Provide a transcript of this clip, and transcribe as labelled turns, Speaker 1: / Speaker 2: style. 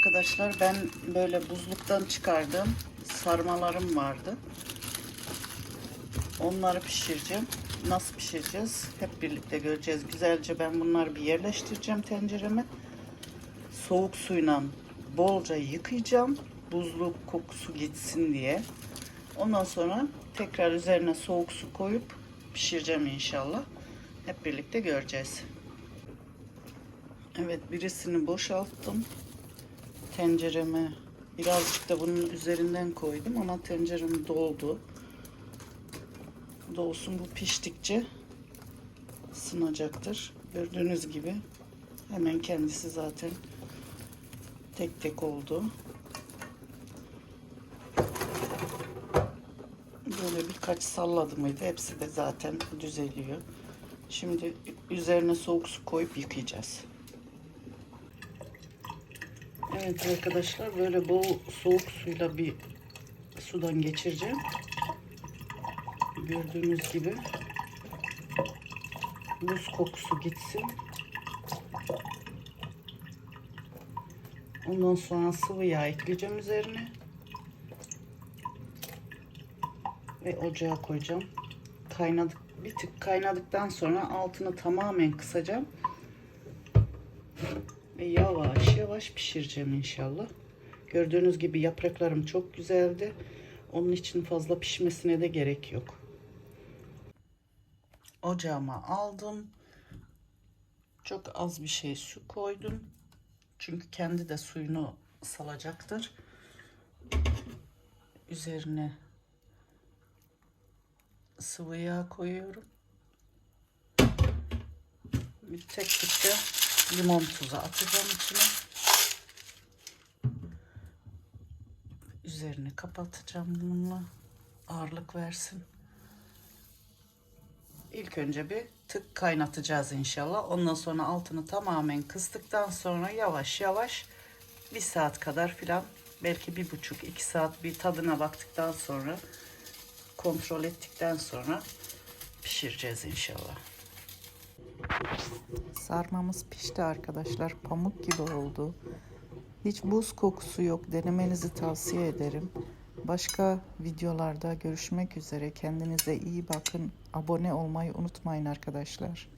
Speaker 1: Arkadaşlar ben böyle buzluktan çıkardığım sarmalarım vardı. Onları pişireceğim. Nasıl pişireceğiz? Hep birlikte göreceğiz. Güzelce ben bunları bir yerleştireceğim tencereme. Soğuk suyla bolca yıkayacağım. Buzlu kokusu gitsin diye. Ondan sonra tekrar üzerine soğuk su koyup pişireceğim inşallah. Hep birlikte göreceğiz. Evet birisini boşalttım. Tencereme birazcık da bunun üzerinden koydum ama tencerem doldu. Dolsun bu piştikçe ısınacaktır. Gördüğünüz gibi hemen kendisi zaten tek tek oldu. Böyle birkaç salladım mıydı hepsi de zaten düzeliyor. Şimdi üzerine soğuk su koyup yıkayacağız. Evet arkadaşlar böyle bol soğuk suyla bir sudan geçireceğim. Gördüğünüz gibi buz kokusu gitsin. Ondan sonra sıvı yağ ekleyeceğim üzerine. Ve ocağa koyacağım. Kaynadık bir tık kaynadıktan sonra altını tamamen kısacağım. Ve yavaş yavaş pişireceğim inşallah. Gördüğünüz gibi yapraklarım çok güzeldi. Onun için fazla pişmesine de gerek yok. Ocağıma aldım. Çok az bir şey su koydum. Çünkü kendi de suyunu salacaktır. Üzerine sıvı yağ koyuyorum. Bir tek tek de limon tuzu atacağım içine. Üzerini kapatacağım bununla. Ağırlık versin. İlk önce bir tık kaynatacağız inşallah. Ondan sonra altını tamamen kıstıktan sonra yavaş yavaş bir saat kadar filan belki bir buçuk iki saat bir tadına baktıktan sonra kontrol ettikten sonra pişireceğiz inşallah. Sarmamız pişti arkadaşlar. Pamuk gibi oldu. Hiç buz kokusu yok. Denemenizi tavsiye ederim. Başka videolarda görüşmek üzere. Kendinize iyi bakın. Abone olmayı unutmayın arkadaşlar.